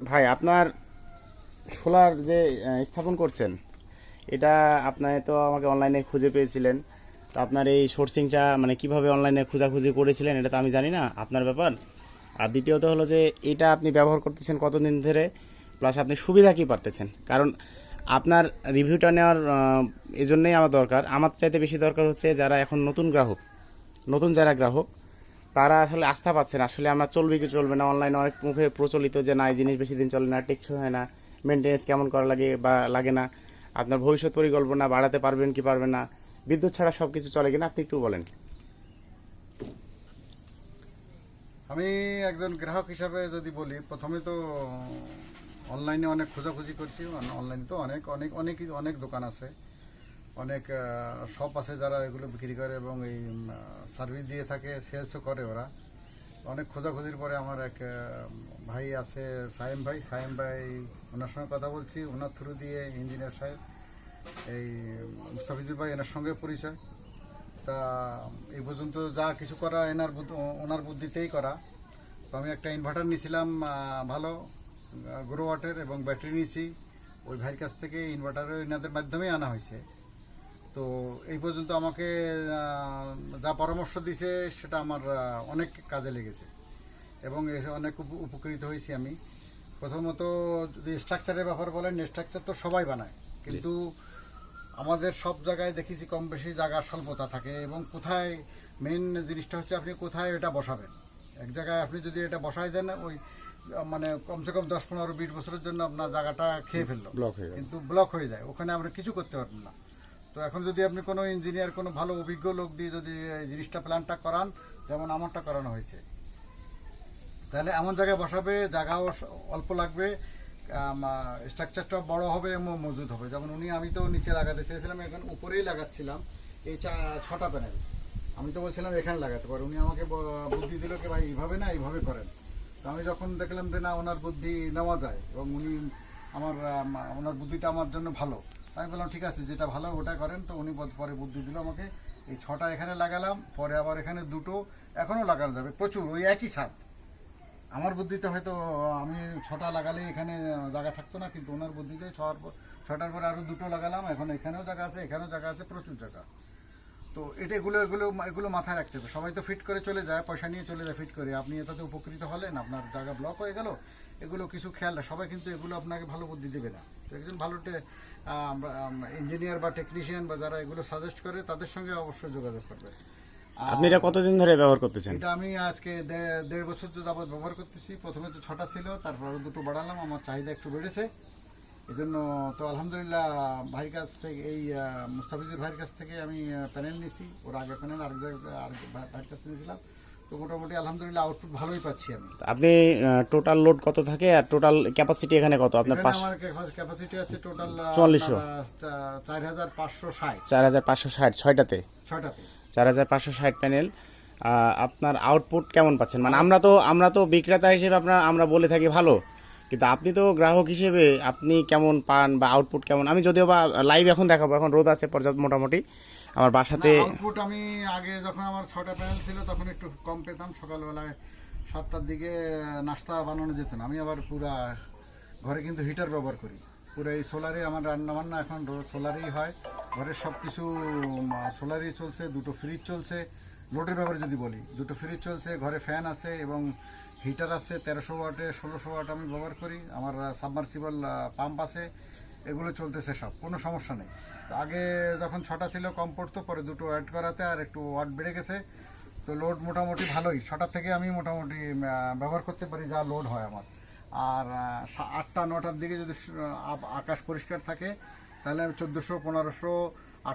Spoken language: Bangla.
ভাই আপনার সোলার যে স্থাপন করছেন এটা আপনার তো আমাকে অনলাইনে খুঁজে পেয়েছিলেন। তো আপনার এই সোর্সিংটা মানে কীভাবে অনলাইনে খোঁজাখুঁজি করেছিলেন এটা তো আমি জানি না আপনার ব্যাপার। আর দ্বিতীয়ত হলো যে এটা আপনি ব্যবহার করতেছেন কতদিন ধরে প্লাস আপনি সুবিধা কি পারতেছেন? কারণ আপনার রিভিউটা নেওয়ার আহ, এই জন্যই আমার দরকার। আমার চাইতে বেশি দরকার হচ্ছে যারা এখন নতুন গ্রাহক নতুন যারা গ্রাহক তারা আসলে আস্থা পাচ্ছে না। আসলে আমরা চলবে কি চলবে না অনলাইনে অনেক মুখে প্রচলিত যে না, এই জিনিস বেশি দিন চলে না, টেকসই হয় না মেনটেন্স কেমন করা লাগে বা লাগে না, আপনার ভবিষ্যৎ পরিকল্পনা বাড়াতে পারবেন কি পারবেন না, বিদ্যুৎ ছাড়া সব কিছু চলে কিনা, আপনি একটু বলেন। আমি একজন গ্রাহক হিসাবে যদি বলি, প্রথমে তো অনলাইনে অনেক খোঁজাখুঁজি করছি অনলাইনে তো অনেক অনেক অনেক অনেক দোকান আছে। অনেক শপ আছে যারা এগুলো বিক্রি করে এবং এই সার্ভিস দিয়ে থাকে সেলসও করে ওরা। অনেক খোঁজাখুঁজির পরে আমার এক ভাই আছে, সায়েম ভাই। সায়েম ভাই, ওনার সঙ্গে কথা বলছি। ওনার থ্রু দিয়ে ইঞ্জিনিয়ার সাহেব, এই, মুস্তাফিজুর ভাই, এনার সঙ্গে পরিচয়। তা, এই পর্যন্ত যা কিছু করা এনার ওনার বুদ্ধিতেই করা। তো আমি একটা ইনভার্টার নিয়েছিলাম ভালো গ্রো ওয়াটের এবং ব্যাটারি নিয়েছি ওই ভাইয়ের কাছ থেকে ইনভার্টার এনাদের মাধ্যমেই আনা হয়েছে। তো এই পর্যন্ত আমাকে যা পরামর্শ দিয়েছে সেটা আমার অনেক কাজে লেগেছে। এবং অনেক উপকৃত হয়েছি আমি। প্রথমত যদি স্ট্রাকচারের ব্যাপার বলেন স্ট্রাকচার তো সবাই বানায়। কিন্তু আমাদের সব জায়গায় দেখেছি কম বেশি জায়গার স্বল্পতা থাকে এবং কোথায় মেন জিনিসটা হচ্ছে আপনি কোথায় এটা বসাবেন। এক জায়গায় আপনি যদি এটা বসাই দেন ওই মানে কমসে কম দশ পনেরো বিশ বছরের জন্য আপনার জায়গাটা খেয়ে ফেলল। ব্লক হয়ে কিন্তু ব্লক হয়ে যায়। ওখানে আপনি কিছু করতে পারবেন না। তো এখন যদি আপনি কোনো ইঞ্জিনিয়ার কোনো ভালো অভিজ্ঞ লোক দিয়ে যদি এই জিনিসটা প্ল্যানটা করান, যেমন আমারটা করানো হয়েছে। তাহলে এমন জায়গায় বসাবে, জায়গাও অল্প লাগবে স্ট্রাকচারটা বড় হবে এবং মজুদ হবে। যেমন উনি, আমি তো নিচে লাগাতে চেয়েছিলাম, এখন উপরেই লাগাচ্ছিলাম, এই চা- ছটা প্যানেল আমি তো বলছিলাম এখানে লাগাতে পারে। উনি আমাকে বুদ্ধি দিল কি ভাই, এইভাবে না, এইভাবে করেন। তো আমি যখন দেখলাম যে না, ওনার বুদ্ধি নেওয়া যায় এবং উনি, আমার ওনার বুদ্ধিটা আমার জন্য ভালো আমি বললাম, ঠিক আছে, যেটা ভালো ওটা করেন। তো উনি পরে বুদ্ধি দিল আমাকে, এই ছটা এখানে লাগালাম, পরে আবার এখানে দুটো এখনও লাগানো যাবে। প্রচুর, ওই একই ছাদ। আমার বুদ্ধিতে হয়তো আমি ছটা লাগালে এখানে জায়গা থাকতো না, কিন্তু ওনার বুদ্ধিতে ছটার পর ছটার পরে আরও দুটো লাগালাম, এখন এখানেও জায়গা আছে, এখানেও জায়গা আছে, প্রচুর জায়গা। তো এটা এগুলো এগুলো এগুলো মাথায় রাখতে হবে। সবাই তো ফিট করে চলে যায় পয়সা নিয়ে চলে যায় ফিট করে। আপনি এটাতে উপকৃত হলেন আপনার জায়গা ব্লক হয়ে গেল এগুলো কিছু খেয়াল সবাই কিন্তু এগুলো আপনাকে ভালো বুদ্ধি দেবে না। তো একজন ভালো ইঞ্জিনিয়ার বা টেকনিশিয়ান বা যারা এগুলো সাজেস্ট করে তাদের সঙ্গে অবশ্যই যোগাযোগ করবে। আপনি এটা কতদিন ধরে ব্যবহার করতেছেন? এটা আমি আজকে দেড়- বছর যাবত ব্যবহার করতেছি। প্রথমে তো ছটা ছিল তারপর দুটো বাড়ালাম। আমার চাহিদা একটু বেড়েছে। এই জন্য তো আলহামদুলিল্লাহ ভাইয়ের কাছ থেকে এই মুস্তাফিজুর ভাইয়ের কাছ থেকে আমি প্যানেল নিয়েছি। ওর আগে প্যানেল আরেক জায়গায় আরেক ভাই- ভাইয়ের কাছ থেকে নিয়েছিলাম। তো মোটামুটি আলহামদুলিল্লাহ আউটপুট ভালোই পাচ্ছি আমি। আপনি টোটাল লোড কত থাকে আর টোটাল ক্যাপাসিটি এখানে কত? আপনার পাঁচ আমার ক্যাপাসিটি আছে টোটাল 4400 চার হাজার পাঁচশো ষাট। চার হাজার পাঁচশো ষাট ছয়টাতে? ছয়টাতে। চার হাজার পাঁচশো ষাট প্যানেল আপনার আউটপুট কেমন পাচ্ছেন? মানে আমরা তো আমরা তো বিক্রেতা হিসেবে আপনার আমরা বলে থাকি ভালো। কিন্তু আপনি তো গ্রাহক হিসেবে আপনি কেমন পান বা আউটপুট কেমন? আমি যদিও বা লাইভ এখন দেখাবো, এখন রোদ আছে পর্যাপ্ত মোটামুটি। আমার বাসাতে আউটপুট আমি আগে যখন আমার ছটা প্যানেল ছিল, তখন একটু কম পেতাম। সকালবেলায় সাতটার দিকে নাস্তা বানানো যেত না। আমি আবার পুরা ঘরে কিন্তু হিটার ব্যবহার করি। পুরো এই সোলারে আমার রান্না বান্না এখন সোলারেই হয়। ঘরের সব কিছু সোলারই চলছে, দুটো ফ্রিজ চলছে। লোডের ব্যাপারে যদি বলি, দুটো ফ্রিজ চলছে, ঘরে ফ্যান আছে এবং হিটার আছে তেরোশো ওয়াটে, ষোলোশো ওয়াট আমি ব্যবহার করি। আমার সাবমার্সিবল পাম্প আছে, এগুলো চলতেছে সব, কোনো সমস্যা নেই। তো আগে যখন ছটা ছিল, কম পড়তো, পরে দুটো অ্যাড করাতে আর একটু ওয়াট বেড়ে গেছে। তো লোড মোটামুটি ভালোই ছটার থেকে আমি মোটামুটি ব্যবহার করতে পারি যা লোড হয় আমার। আর আটটা, নটার দিকে যদি আকাশ পরিষ্কার থাকে, তাহলে আমি চোদ্দোশো, পনেরোশো